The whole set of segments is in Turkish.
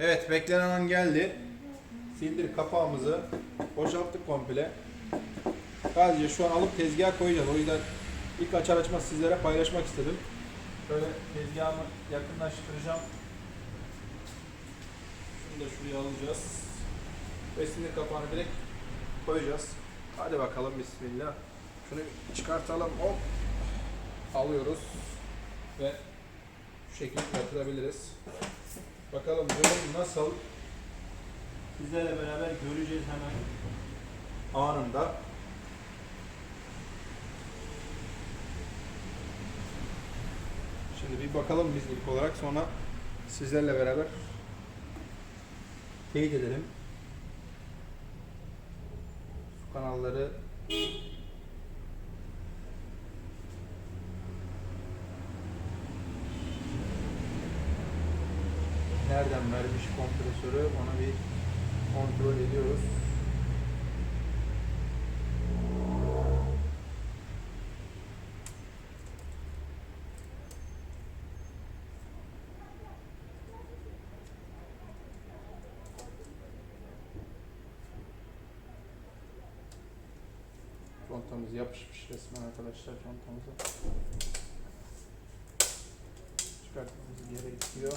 Evet beklenen an geldi. Sildir kapağımızı boşalttık komple. Sadece şu an alıp tezgaha koyacağız. O yüzden ilk açar açmaz sizlere paylaşmak istedim. Şöyle tezgahımı yakınlaştıracağım. Şunu da şuraya alacağız. Ve sildir kapağını direkt koyacağız. Hadi bakalım bismillah. Şunu çıkartalım. Hop. Alıyoruz. Ve şu şekilde yatırabiliriz. Bakalım durum nasıl? Sizlerle beraber göreceğiz hemen anında. Şimdi bir bakalım biz ilk olarak sonra sizlerle beraber teyit edelim. Su kanalları nereden vermiş kompresörü ona bir kontrol ediyoruz. Contamız yapışmış resmen arkadaşlar contamıza. Çıkartmamız gerekiyor.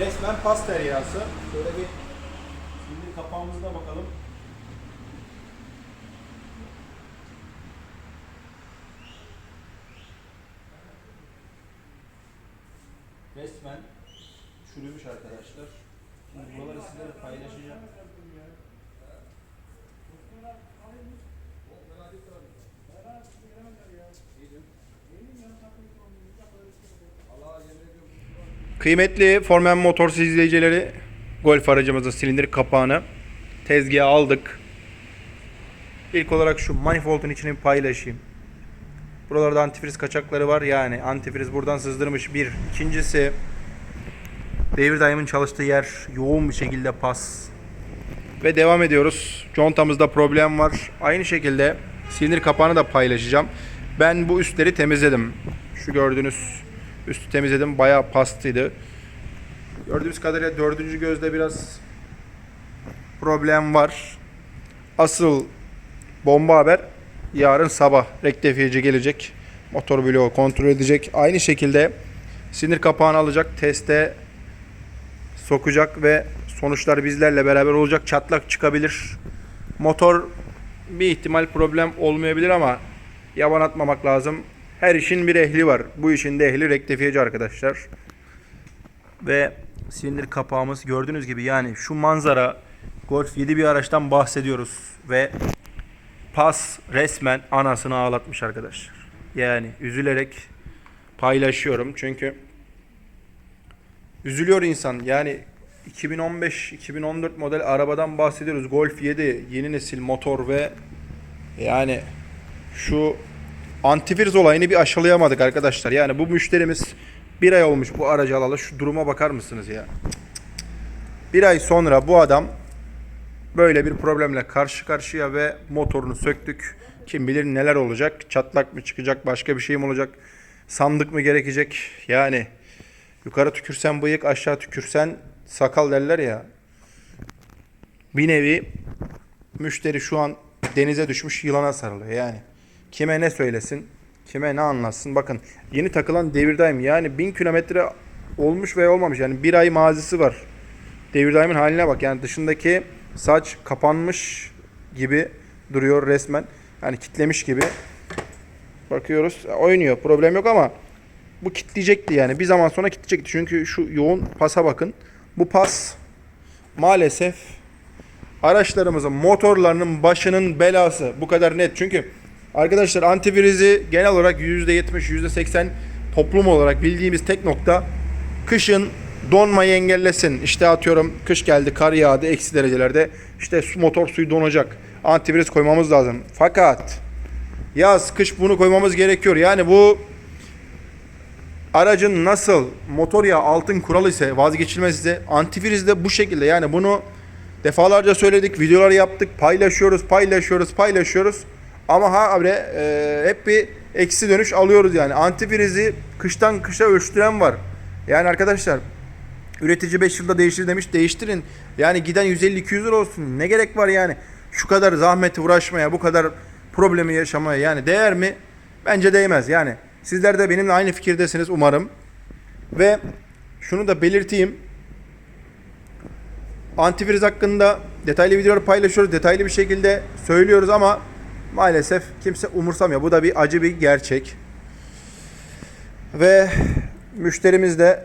Resmen pas teryağısı. Şöyle bir şimdi kapağımızda bakalım. Resmen çürümüş arkadaşlar. Şimdi buraları sizlere paylaşacağım. Kıymetli Formen Motors izleyicileri, Golf aracımızın silindir kapağını tezgaha aldık. İlk olarak şu manifoldun içini paylaşayım. Buralarda antifriz kaçakları var yani antifriz buradan sızdırmış bir. İkincisi devir daiminin çalıştığı yer yoğun bir şekilde pas. Ve devam ediyoruz. Contamızda problem var. Aynı şekilde silindir kapağını da paylaşacağım. Ben bu üstleri temizledim. Şu gördüğünüz üstü temizledim. Bayağı pastıydı. Gördüğümüz kadarıyla dördüncü gözde biraz problem var. Asıl bomba haber yarın sabah rektifiyeci gelecek. Motor bloğu kontrol edecek. Aynı şekilde sinir kapağını alacak. Teste sokacak ve sonuçlar bizlerle beraber olacak. Çatlak çıkabilir. Motor bir ihtimal problem olmayabilir ama yaban atmamak lazım. Her işin bir ehli var. Bu işin de ehli rektifiyeci arkadaşlar. Ve silindir kapağımız gördüğünüz gibi yani şu manzara Golf 7 bir araçtan bahsediyoruz ve pas resmen anasını ağlatmış arkadaşlar. Yani üzülerek paylaşıyorum çünkü üzülüyor insan. Yani 2015-2014 model arabadan bahsediyoruz. Golf 7 yeni nesil motor ve yani şu antifriz olayını bir aşılayamadık arkadaşlar. Yani bu müşterimiz bir ay olmuş bu aracı alalı. Şu duruma bakar mısınız ya? Bir ay sonra bu adam böyle bir problemle karşı karşıya ve motorunu söktük. Kim bilir neler olacak? Çatlak mı çıkacak? Başka bir şey mi olacak? Sandık mı gerekecek? Yani yukarı tükürsen bıyık, aşağı tükürsen sakal derler ya. Bir nevi müşteri şu an denize düşmüş yılana sarılıyor yani. Kime ne söylesin, kime ne anlatsın. Bakın yeni takılan devirdayım yani 1000 kilometre olmuş veya olmamış yani bir ay mazisi var. Devirdayımın haline bak yani dışındaki saç kapanmış gibi duruyor resmen. Yani kitlemiş gibi. Bakıyoruz oynuyor problem yok ama bu kitleyecekti yani. Bir zaman sonra kitleyecekti. Çünkü şu yoğun pasa bakın. Bu pas maalesef araçlarımızın motorlarının başının belası. Bu kadar net. Çünkü arkadaşlar antivirizi genel olarak %70, %80 toplum olarak bildiğimiz tek nokta kışın donmayı engellesin. İşte atıyorum kış geldi, kar yağdı, eksi derecelerde. İşte su, motor suyu donacak. Antiviriz koymamız lazım. Fakat yaz, kış bunu koymamız gerekiyor. Yani bu aracın nasıl motor yağı altın kuralı ise vazgeçilmez ise antifriz de bu şekilde. Yani bunu defalarca söyledik, videolar yaptık, paylaşıyoruz, paylaşıyoruz, paylaşıyoruz. Ama ha abi e, hep bir eksi dönüş alıyoruz yani. Antifrizi kıştan kışa ölçtüren var. Yani arkadaşlar üretici 5 yılda değiştir demiş değiştirin. Yani giden 150-200 lira olsun. Ne gerek var yani? Şu kadar zahmeti uğraşmaya, bu kadar problemi yaşamaya yani değer mi? Bence değmez. Yani sizler de benimle aynı fikirdesiniz umarım. Ve şunu da belirteyim. Antivirüs hakkında detaylı videoları paylaşıyoruz. Detaylı bir şekilde söylüyoruz ama maalesef kimse umursamıyor. Bu da bir acı bir gerçek. Ve müşterimiz de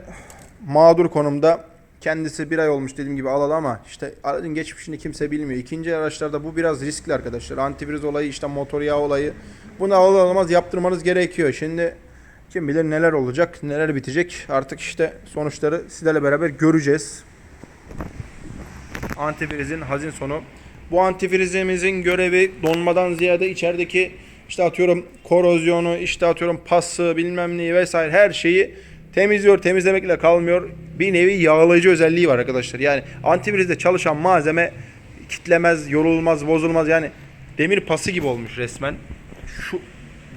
mağdur konumda. Kendisi bir ay olmuş dediğim gibi alalı ama işte aracın geçmişini kimse bilmiyor. İkinci araçlarda bu biraz riskli arkadaşlar. Antivirüs olayı işte motor yağı olayı. Bunu alır almaz yaptırmanız gerekiyor. Şimdi kim bilir neler olacak, neler bitecek. Artık işte sonuçları sizlerle beraber göreceğiz. Antivirüsün hazin sonu. Bu antivirüzümüzün görevi donmadan ziyade içerideki işte atıyorum korozyonu, işte atıyorum pası bilmem neyi vesaire her şeyi temizliyor. Temizlemekle kalmıyor. Bir nevi yağlayıcı özelliği var arkadaşlar. Yani antivirüste çalışan malzeme kitlemez, yorulmaz, bozulmaz. Yani demir pası gibi olmuş resmen. Şu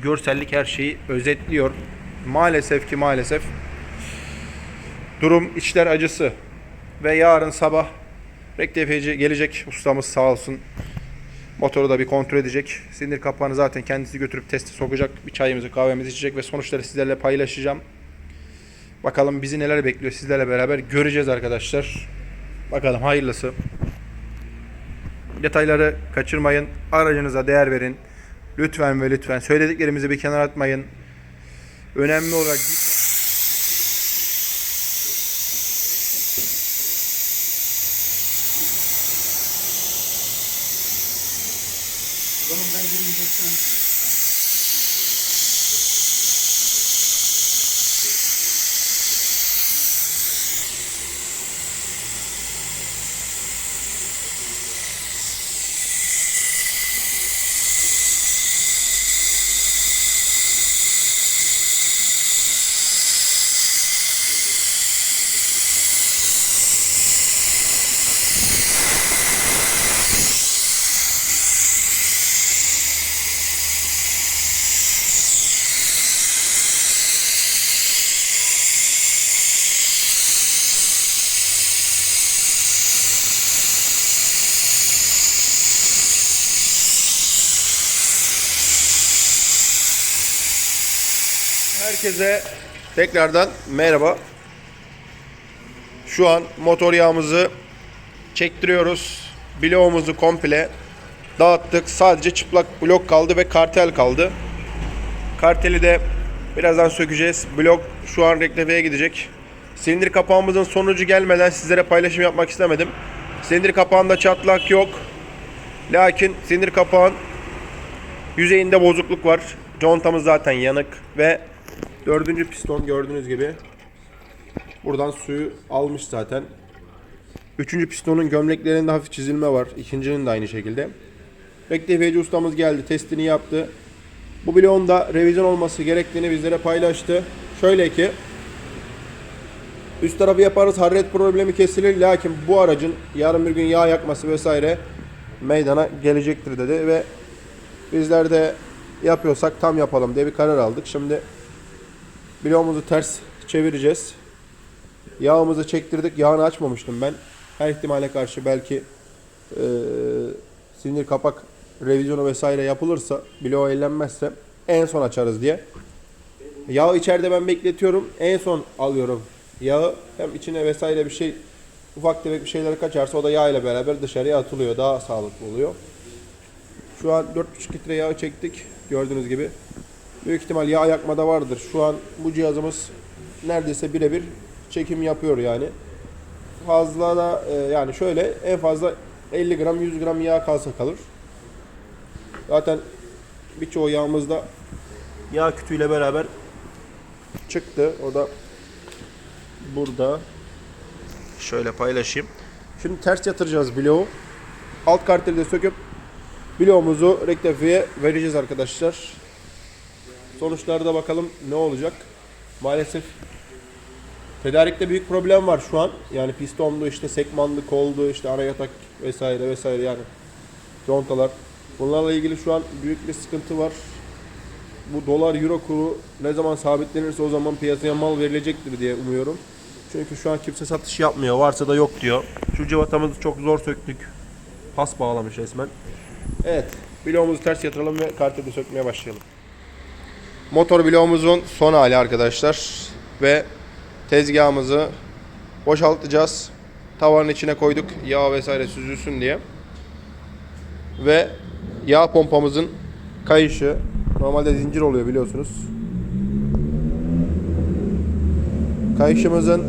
görsellik her şeyi özetliyor. Maalesef ki maalesef durum içler acısı. Ve yarın sabah rektifici gelecek ustamız sağ olsun. Motoru da bir kontrol edecek. Sinir kapağını zaten kendisi götürüp testi sokacak. Bir çayımızı kahvemizi içecek ve sonuçları sizlerle paylaşacağım. Bakalım bizi neler bekliyor sizlerle beraber göreceğiz arkadaşlar. Bakalım hayırlısı. Detayları kaçırmayın. Aracınıza değer verin. Lütfen ve lütfen söylediklerimizi bir kenara atmayın. Önemli olarak Yanımdan gelin lütfen. Herkese tekrardan merhaba. Şu an motor yağımızı çektiriyoruz. Bloğumuzu komple dağıttık. Sadece çıplak blok kaldı ve kartel kaldı. Karteli de birazdan sökeceğiz. Blok şu an reklameye gidecek. Silindir kapağımızın sonucu gelmeden sizlere paylaşım yapmak istemedim. Silindir kapağında çatlak yok. Lakin silindir kapağın yüzeyinde bozukluk var. Contamız zaten yanık ve dördüncü piston gördüğünüz gibi buradan suyu almış zaten. Üçüncü pistonun gömleklerinde hafif çizilme var. İkincinin de aynı şekilde. Rektifiyeci ustamız geldi. Testini yaptı. Bu bloğun da revizyon olması gerektiğini bizlere paylaştı. Şöyle ki üst tarafı yaparız hararet problemi kesilir. Lakin bu aracın yarın bir gün yağ yakması vesaire meydana gelecektir dedi ve bizler de yapıyorsak tam yapalım diye bir karar aldık. Şimdi bloğumuzu ters çevireceğiz. Yağımızı çektirdik. Yağını açmamıştım ben. Her ihtimale karşı belki eee sinir kapak revizyonu vesaire yapılırsa, bloğu ellenmezse en son açarız diye. Yağı içeride ben bekletiyorum. En son alıyorum yağı. Hem içine vesaire bir şey ufak tefek bir şeyler kaçarsa o da yağ ile beraber dışarıya atılıyor. Daha sağlıklı oluyor. Şu an 4,5 litre yağı çektik. Gördüğünüz gibi. Büyük ihtimal yağ yakmada vardır. Şu an bu cihazımız neredeyse birebir çekim yapıyor yani. Fazla da e, yani şöyle en fazla 50 gram 100 gram yağ kalsa kalır. Zaten birçoğu yağımızda yağ kütüğüyle beraber çıktı. O da burada. Şöyle paylaşayım. Şimdi ters yatıracağız bloğu. Alt karteli de söküp bloğumuzu rektifiye vereceğiz arkadaşlar. Sonuçlarda bakalım ne olacak. Maalesef tedarikte büyük problem var şu an. Yani pistonlu işte sekmanlı koldu işte ara yatak vesaire vesaire yani contalar. Bunlarla ilgili şu an büyük bir sıkıntı var. Bu dolar euro kuru ne zaman sabitlenirse o zaman piyasaya mal verilecektir diye umuyorum. Çünkü şu an kimse satış yapmıyor. Varsa da yok diyor. Şu cıvatamızı çok zor söktük. Pas bağlamış resmen. Evet. Bloğumuzu ters yatıralım ve kartede sökmeye başlayalım. Motor bloğumuzun son hali arkadaşlar. Ve tezgahımızı boşaltacağız. Tavanın içine koyduk yağ vesaire süzülsün diye. Ve yağ pompamızın kayışı normalde zincir oluyor biliyorsunuz. Kayışımızın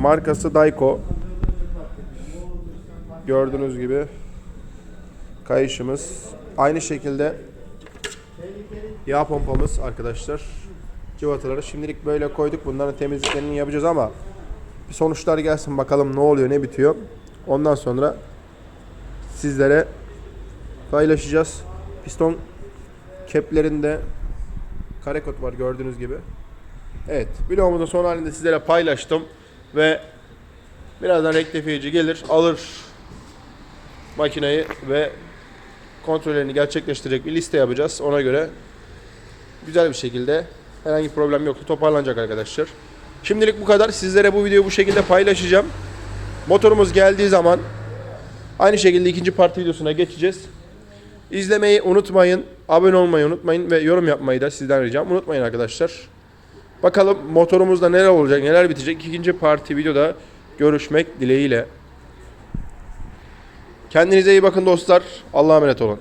markası Daico. Gördüğünüz gibi kayışımız aynı şekilde yağ pompamız arkadaşlar. Cıvataları şimdilik böyle koyduk. Bunların temizliklerini yapacağız ama bir sonuçlar gelsin bakalım ne oluyor ne bitiyor. Ondan sonra sizlere paylaşacağız. Piston keplerinde kare kod var gördüğünüz gibi. Evet, bloğumuzun son halinde sizlere paylaştım ve birazdan rektifiyeci gelir, alır makineyi ve kontrollerini gerçekleştirecek bir liste yapacağız. Ona göre güzel bir şekilde herhangi problem yoktu. Toparlanacak arkadaşlar. Şimdilik bu kadar. Sizlere bu videoyu bu şekilde paylaşacağım. Motorumuz geldiği zaman aynı şekilde ikinci parti videosuna geçeceğiz. İzlemeyi unutmayın. Abone olmayı unutmayın ve yorum yapmayı da sizden ricam unutmayın arkadaşlar. Bakalım motorumuzda neler olacak, neler bitecek. İkinci parti videoda görüşmek dileğiyle. Kendinize iyi bakın dostlar. Allah'a emanet olun.